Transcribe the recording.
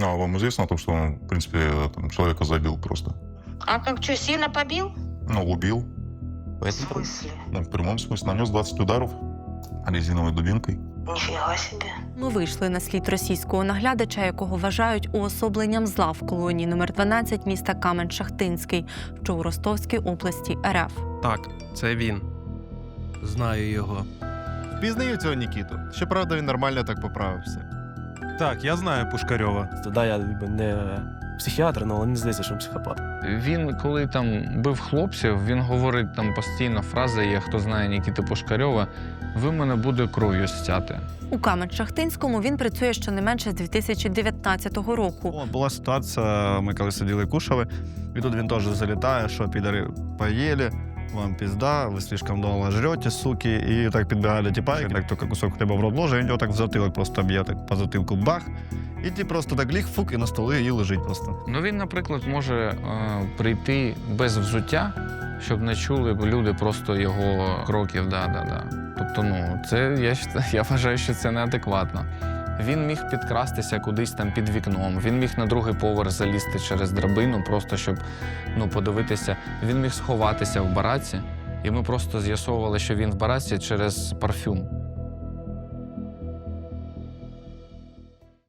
Ну, а вам известно о том, что он, в принципе, там, человека забил просто? А как что, сильно побил? Ну, убил. В смысле? Ну, в прямом смысле. Нанес 20 ударов резиновой дубинкой. Нифига себе. Ми вийшли на слід російського наглядача, якого вважають уособленням зла в колонії номер 12 міста Камень-Шахтинський, що у Ростовській області РФ. Так, це він. Знаю його. Пізнаю цього Нікіту. Щоправда, він нормально так поправився. Так, я знаю Пушкарьова. Да, я якби не психіатр, але не здається, що він психопат. Він, коли там бив хлопців, він говорить там постійно фраза є, хто знає Нікіти Пушкарьова, ви мене буде кров'ю стяти. У Камень-Шахтинському він працює щонайменше з 2019 року. О, була ситуація, ми коли сиділи кушали, і тут він теж залітає, що підари поїли, вам пізда, ви слишком довго жрете, суки, і так підбігає до тіпа, і так тільки кусок хліба в рот він його так в затилок просто б'є, так по затилку бах. І ті просто так ліг, фук, і на столи і лежить просто. Ну він, наприклад, може е, прийти без взуття, щоб не чули люди просто його кроків. Да, да, да. Тобто, ну це я, я вважаю, що це неадекватно. Він міг підкрастися кудись там під вікном. Він міг на другий поверх залізти через драбину, просто щоб ну, подивитися. Він міг сховатися в бараці, і ми просто з'ясовували, що він в бараці через парфюм.